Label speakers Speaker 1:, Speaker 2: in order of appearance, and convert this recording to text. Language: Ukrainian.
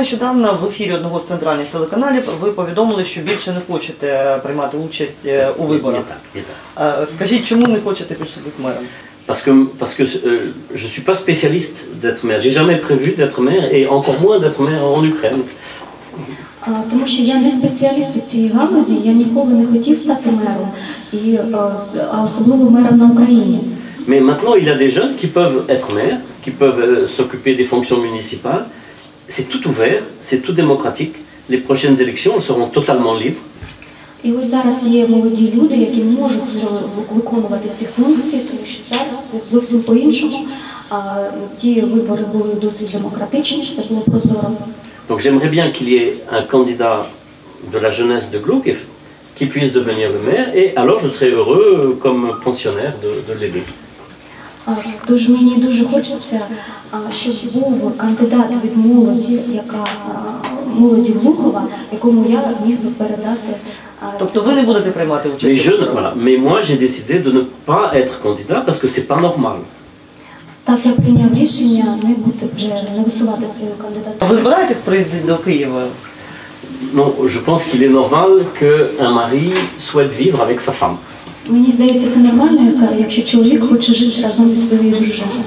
Speaker 1: Нещодавно в ефірі одного з центральних телеканалів ви повідомили, що більше не хочете приймати участь е, у
Speaker 2: Не
Speaker 1: виборах.
Speaker 2: так, не так.
Speaker 1: Е, Скажіть, чому не хочете більше бути мером?
Speaker 2: Parce que, parce que euh, je ne suis pas spécialiste d'être maire. J'ai jamais prévu d'être maire et encore moins d'être maire en Ukraine.
Speaker 3: Тому що я не спеціаліст у цій галузі, я ніколи не хотів стати мером, і, е, а особливо мером на Україні.
Speaker 2: Mais maintenant, il y a des jeunes qui peuvent être maires, qui peuvent euh, s'occuper des fonctions municipales. C'est tout ouvert, c'est tout démocratique. Les prochaines élections elles seront totalement libres.
Speaker 3: І ось зараз є молоді люди, які можуть вже виконувати ці функції, тому що зараз це зовсім по-іншому. А, Ті вибори були досить демократичні, все було прозоро.
Speaker 2: Donc j'aimerais bien qu'il y ait un candidat de la jeunesse de Gloukiv qui puisse devenir le maire et alors je serai heureux euh, comme pensionnaire de, de l'aider.
Speaker 3: А, Тож мені дуже хочеться, щоб був кандидат від молоді, яка молоді Глухова, якому я міг би передати.
Speaker 1: Тобто ви не будете приймати участь? У
Speaker 2: voilà. Mais moi j'ai décidé de ne pas être candidat parce que c'est pas normal.
Speaker 3: Так я прийняв рішення не бути вже не висувати свою кандидатуру.
Speaker 1: Ви збираєтесь приїздити до Києва?
Speaker 2: Non, je pense qu'il est normal qu'un mari souhaite vivre avec sa femme.
Speaker 3: Мені здається, це нормально, якщо чоловік хоче жити разом зі своєю дружиною.